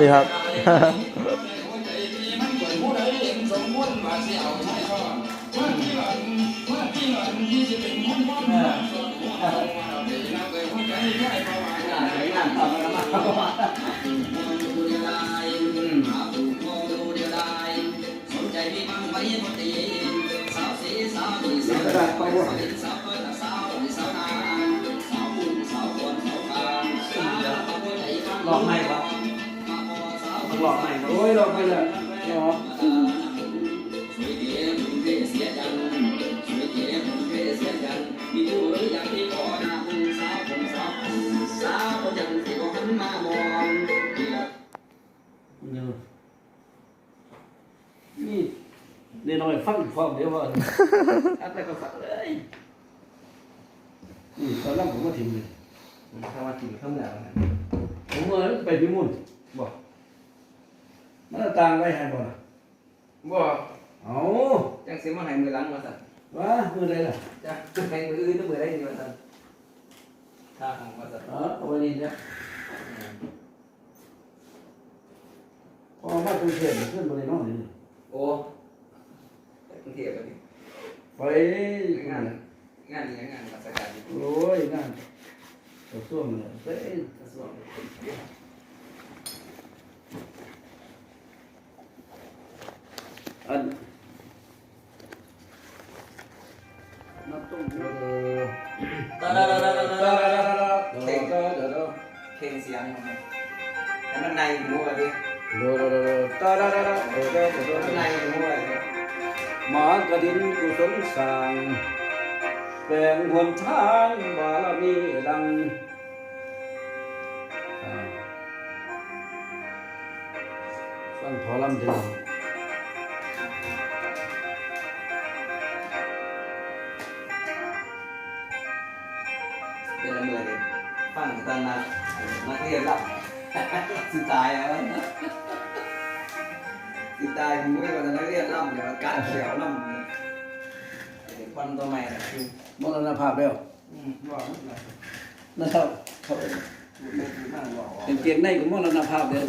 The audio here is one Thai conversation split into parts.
นี่ครับหลอกไม่ปะ หลอกไม่โอ้ยเราไปเลยเนาะนี่เดี๋ยวน่อยฟังฟังเดี๋ยวว่าอะไรก็ฟังเลยนี่ตอนแรกผมก็ถิ่มเลยเข้ามากินข้าวเหนียวผมว่าไปพิมุนบอก มันเอาต่างไว้ให้บ่ล่ะบ่เอาจังสิมาให้มือหลังมาสั่นว่ามือใดล่ะจ้ะให้มืออื่นต้องมือได้ดีมาสั่นท่าทางมาสั่นอ๋อเอาไว้นี่จ้ะพอมาตุงเทพขึ้นบริโนอนนี่โอ้กรุงเทพเลยไปงานงานนี้งานราชการโอ้ยงานกระทรวงเลยไปกระทรวง อันนับต้นเออ ตาดาดาดาดาดาดาดา เดี๋ เข่ง ยวเดี๋ยวเดี๋ยว เข่งเสียงมันให้มันในหัวดิ เดี๋ยวเดี๋ยวเดี๋ยวตาดาดาดาเดี๋ยวเดี๋ยวเดี๋ยว มันในหัวดิ หมากระดินกุศลสร้างแปลงหนทางบารมีดังอ่าฟังพอลำเดียว เลยฟังตอนนักนักเรียนหลับสิตายแล้วสิตายผมไม่ว่าจะนักเรียนล่ำเดี๋ยวกัดเขียวล่ำเด็กวันตัวใหม่นะคือมรณภาพแล้วอืมบอกไม่เป็นไรนะครับเขาพูดไม่พูดมากบอกเป็นเกียงในก็มรณภาพแล้ว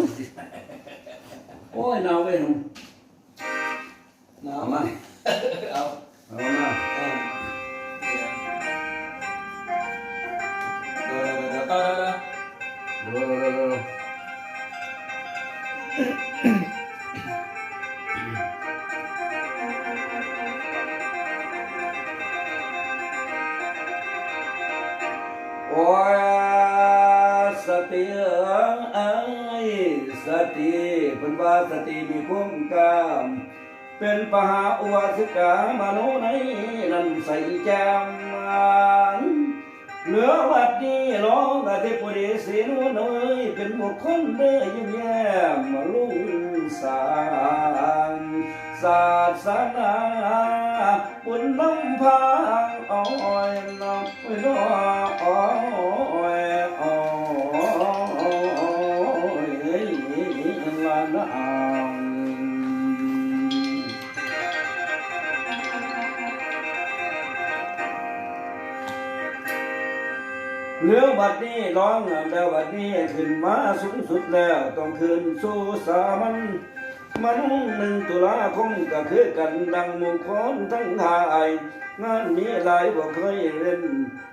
โอ้ยหนาวเว้ยหนุ่มเนาะเอามาเอาเอามา ติเป็นว่าสติมีคุ้มกามเป็นปหาอุวาสิกามโนในนั้นใส่แจมมันเหลือวัดนี้ร้องอาทิปุริสีนุนเอยเป็นบุคคลเด้อยิ้มแย้มลุ่งสางศาสนาบุญน้ำพาอ้อยน้ำน้อ้อย เรือบัดนี้ร้องแล้วบัดนี้ขึ้นมาสูงสุดแล้วต้องขึ้นสู่สามัญมันหนึ่งตุลาคมก็คือกันดังหมุคนทั้งทายงานนี้หลายบ่เคยเล่น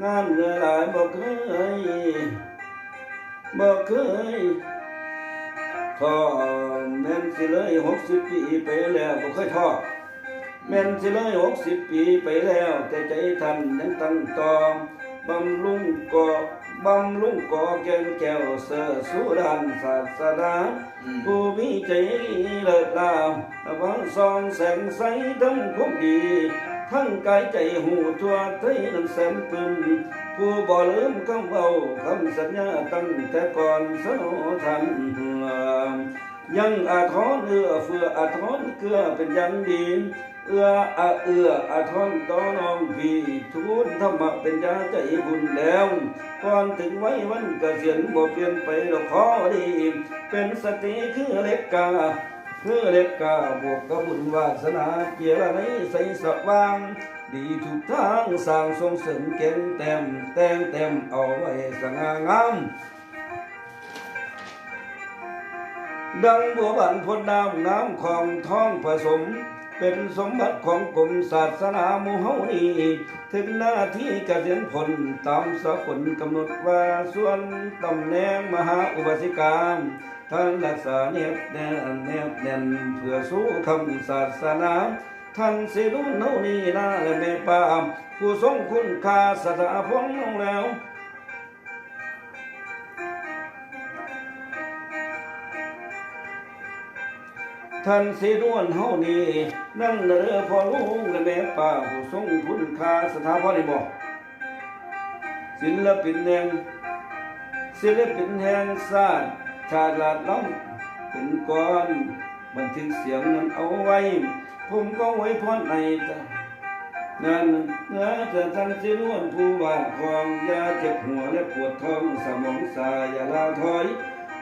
งานเรือหลายบ่เคยบ่เคยทอแม่นสิเลยหกสิบปีไปแล้วบ่เคยทอแม่นสิเลยหกสิบปีไปแล้ว แต่ใจท่านยังตั้งตอ บำรุงก่อบำรุงก่อแก่นแก้วเสือสุดานศาสนาอืมผู้มีใจเลิศลามระวังซองแสงใสทั้งความดี ทั้งกายใจหูทั่วไทยน้ำแสนปึมผู้บ่ลืมคำเบาคำสัญญาตั้งแต่ก่อนเสนอทันยังอาทรเอื้อเฟืออาทรเกลือเป็นอยังดี เอื้ออาเอื้ออาทรต่อน้องพี่ทูลธรรมะเป็นยาใจบุญแล้วก่อนถึงไว้วันเกษียณบ่เปลี่ยนไปดอกขอดี เป็นสติคือเล็กกาคือเล็กกาบวกกับบุญวาสนาเกียรติใสสว่างดีทุกทางสร้างสงเสริมเก่งแต้มแต่งเต็มเอาไว้สง่างามดังบัวบานพ้นน้ำน้ำของท้องผสม เป็นสมบัติของกรมศาสนาหมู่เฮานี้ถึงหน้าที่เกษียณผลตามสกลกำหนดว่าส่วนตำแหน่งมหาอุบาสิกาท่านรักษาเนียบแน่นแนบแน่นเพื่อสู้คำศาสนาท่านสิรุ่นเฮานี้นาและแม่ป้าผู้ทรงคุณค่าสถาพงแล้ว ท่านสิด้วนเฮานี่นั่งเรือพอลุงและแม่ป้าผู้ทรงคุณค่าสถาพรได้บอกศิลปินแห่งศิลปินแห่งชาติชาติลาดล้ำเป็นก่อนบันทึกเสียงนั้นเอาไว้ ผมก็ไว้พรในจ้ะงานเนื้อจะท่านสิด้วนผู้บ้านของยาเจ็บหัวและปวดท้องสมองสายอย่าลาถอย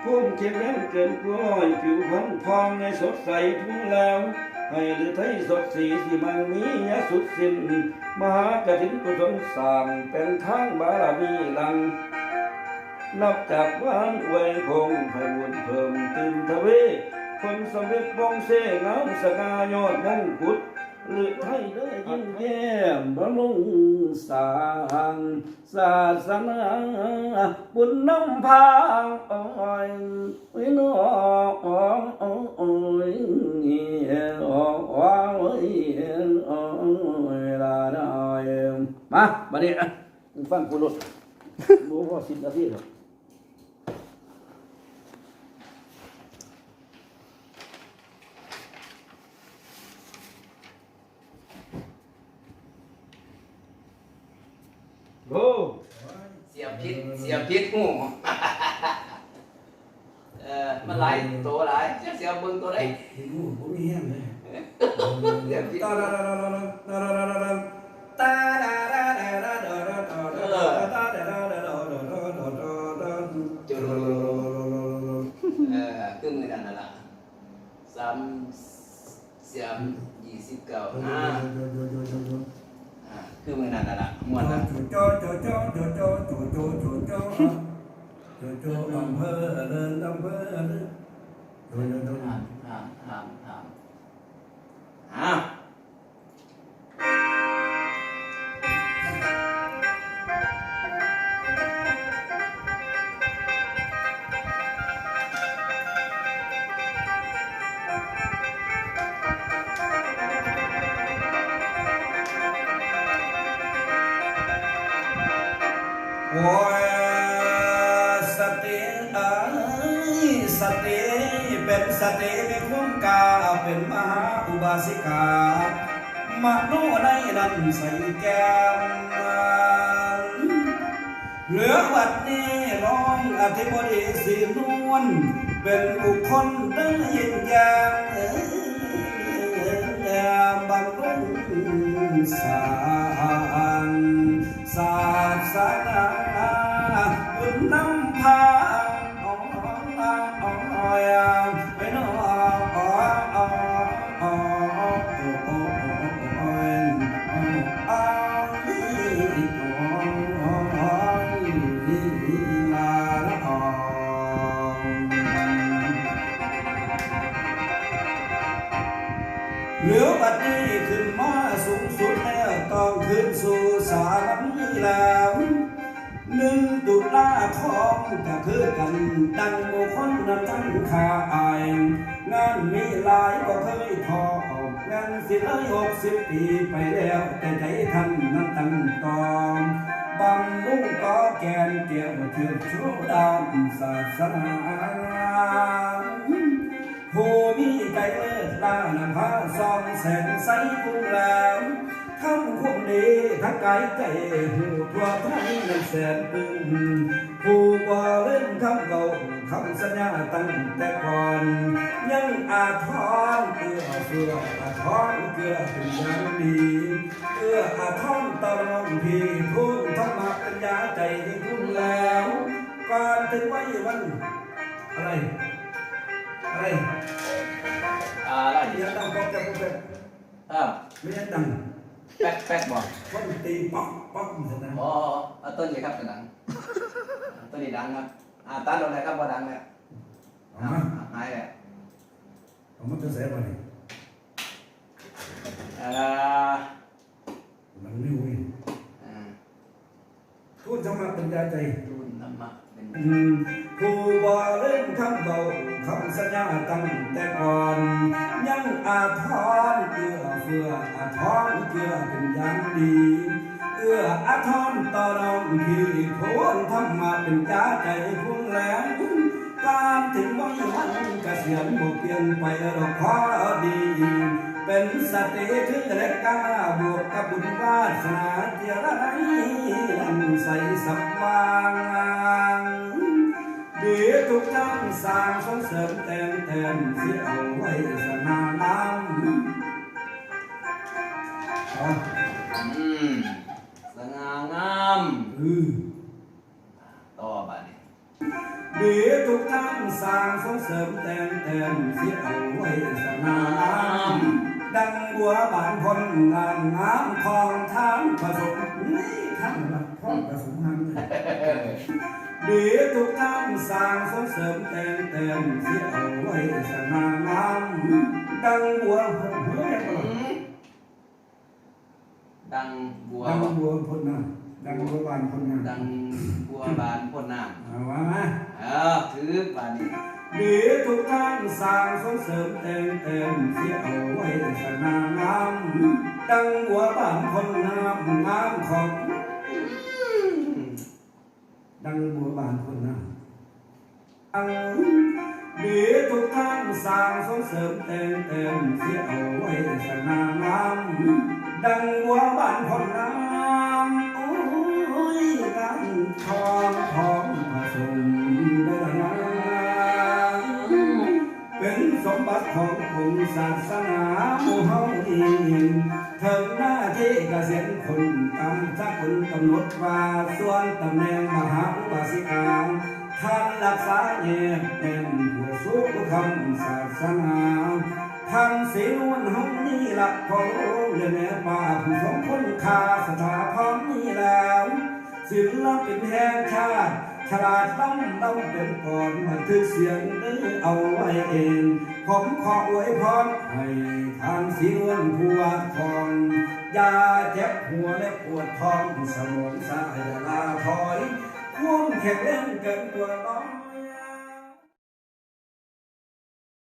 พุ่มเข็มแรงเกินกล้อยผิวพรรณพองในสดใสทุ่งแล้ว ให้หรือไทยสดสีที่มันมียสุดสิ้นมหากฐินกุศลสร้างเป็นทางบารมีหลัง นับจากวันอวยคงไพบุญเพิ่มตื่นทะเวคนสำเร็จบ้องเสงามสกายอดมงกุฎ หรือไทยได้ยิ่งแย้มบำรุงสร้างศาสนาบุญน้ำพางอ้อยวินออ้อยอ้อยอ้อยลาดอยมาบัดนี้ฟังกูรถรู้ว่าสิบนาทีหรอ เสียบพิษเสียบพิษหู เออมันหลายตัวหลายจะเสียบเบิ่งตัวใด เห็นหูผมมีแห้งเลย เสียบพิษตาดาดาดาดาดาดาดาดาตาดาดาดาดาดา โอ้ยสติเอ้ยสติเป็นสติมีคุ้มกาเป็นมหาอุบาสิกามโนในนั้นใส่แก้มเหลือวัดนี้ร้องอธิบดีสีนวลเป็นบุคคลเดินยิ่งยางเอ้ยบำรุงสา หลือบัดนี้ขึ้นมาสูงสุดแล้วต้องขึ้นสู่สารันแล้วหนึ่งตุลาคมก็คือกันดังโมคนนั้นทั้งขาอายงานมีหลายก็เคยทองานสิเลยหกสิบปีไปแล้ว แต่ใจท่านนั้นตั้งตองบำรุงก็แกนเกี่ยวเถื่อชูดานศาสนา เลิศล้านำพาส่องแสงใสพุ่งแล้วทำความดีทั้งกายใจหูทั่วไทยนั้นแสนปึงผู้บ่เล่นคำเก่าคำสัญญาตั้งแต่ก่อน ยังอาทรเอื้อเฟืออาทรเกือเป็นอย่างดีเอื้ออาทรตลอดพี่พูดธรรมะปัญญาใจให้คุณแล้วก่อนถึงไว้วันอะไร Aray. Aray. Yatang pok ka po pek. Ah. May yatang. Pek pek mo. Pok ti pok pok mo sa nang. Oo. At ton ni kap sa nang. Ton ni dang na. Ah, tan lo na kap mo dang na. Ah, hai na. Kamu tu saya apa ni? Ah. Nang ni wei. Ah. Tu jamaah penjajah. Tu nama. Hmm. ะอ๋อเอาต้บเป็นดังต้นนี้ดังครับอ่าตัดลเลยครับว่าดังแล้วเอามาหายแล้วเเอามันจะเสียไปอ่ามันไม่รู้อ่าพูดธรรมะเป็นยาใจรุ่นธรรมะเป็นอืมผู้บ่เล่นคำเบาคำสัญญาตั้งแต่ก่อน ยังอาทรเอื้อเฟื้ออาทรเกื้อเป็นอย่างดี เอื้ออาทรต่อเราพี่พวนธรรมะเป็นยาใจพุ่งแหลมการถึงวันวันเกษียณบ่เปลี่ยนไปดอกขอดี เป็นสติคือเล็กกล้าบวกกับบุญวาสนาเจรไนลำใสสับวาง ดีทุกท่านสร้างส่งเสริมแต่งแทนที่เอาไว้สนาน้ำเอาอืมสง่างามอือต่อบัดนี้ ดีทุกท่านสร้างส่งเสริมแต่งแทนที่เอาไว้สนาน้ำดังบัวบานคนงามงามคลองทางผสมนี่ท่านละคลองผสมหันเลยดีทุกท่านสร้างส่งเสริมแต่งแต่งเสียเอาไว้สง่างามดังบัวพนเฮ้ยดังบัวดังบัวพนนะดังบัวบานพนนะดังบัวบานพ่นน้ำเอาวะมาเออถือบัดนี้ดีทุกท่านสร้างส่งเสริมแต่งแต่งเสียเอาไว้สง่างามดังบัวบานพนงามงามของ ดังบัวบานคนนะดีทุกท่านสร้างส่งเสริมแต่งแต่งเสียเอาไว้สง่างามดังบัวบานคนน้ำโอ้ยกันทองทองผสมเด้อนะเป็นสมบัติขององค์ศาสนา คนกำหนดว่าส่วนตำแหน่งมหาอุบาสิกาท่านรักษาแยกเป็นผู้สู้คำศาสนาท่านสีนวลห้องนี้ละพอเรียนแม่ป่าผู้สมคนคาสถาพรนี้แล้วศิลปินแห่งชาติฉลาดต้องต้องเป็นก่อนมาถึงเสียงนี้เอาไว้เอง ผมขออวยพรให้ทางสีนวลผัวทอง ยาเจ็บหัวและปวดท้องสมองสายลาถอยควงแข็งแรงเกินตัวน้อง